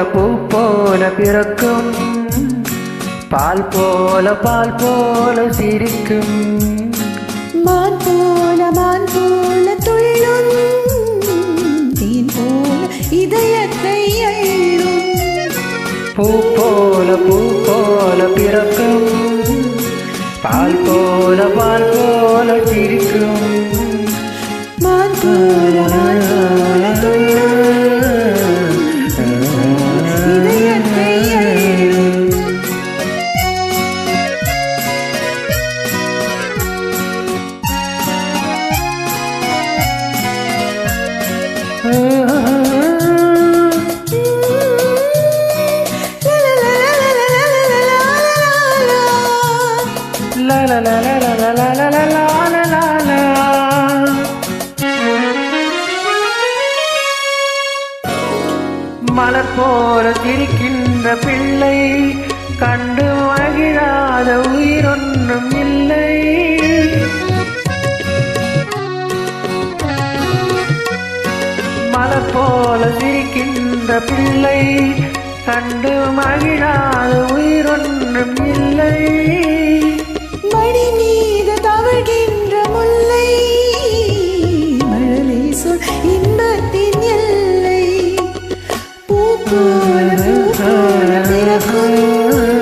பூ போல பிறக்கும். பால் போல பால் போல சிரிக்கும். மான் போல மான் போல துள்ளும் தேன் போல இதயத்தை அள்ளும் பூ போல பூ போல பிறக்கும். பால் போல பால் போல சிரிக்கும். மலர் போல திரிக்கின்ற பிள்ளை கண்டு மகிழாத உயிரொன்றும் இல்லை. மலர் போல திரிக்கின்ற பிள்ளை கண்டு மகிழாத உயிரொன்றும் இல்லை. gönül.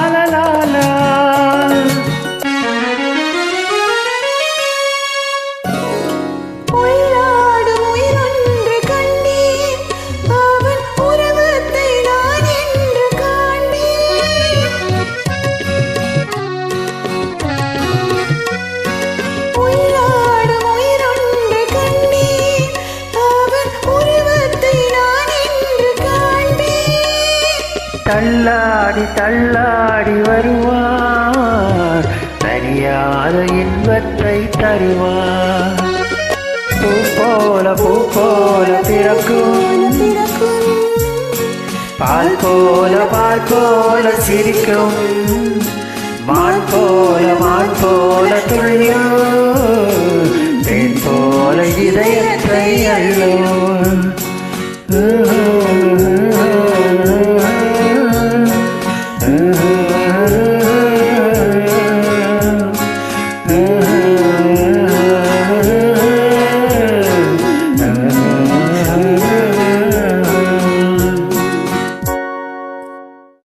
தள்ளாடி தள்ளாடி வருவார். தனியாத இன்பத்தை தருவார். பூ போல பூ போல பிறக்கும். போல பிறக்கும் பால் போல பால் போல சிரிக்கும். மான் போல மான் போல துள்ளியும் தேன் போல இதயத்தை அள்ளும்.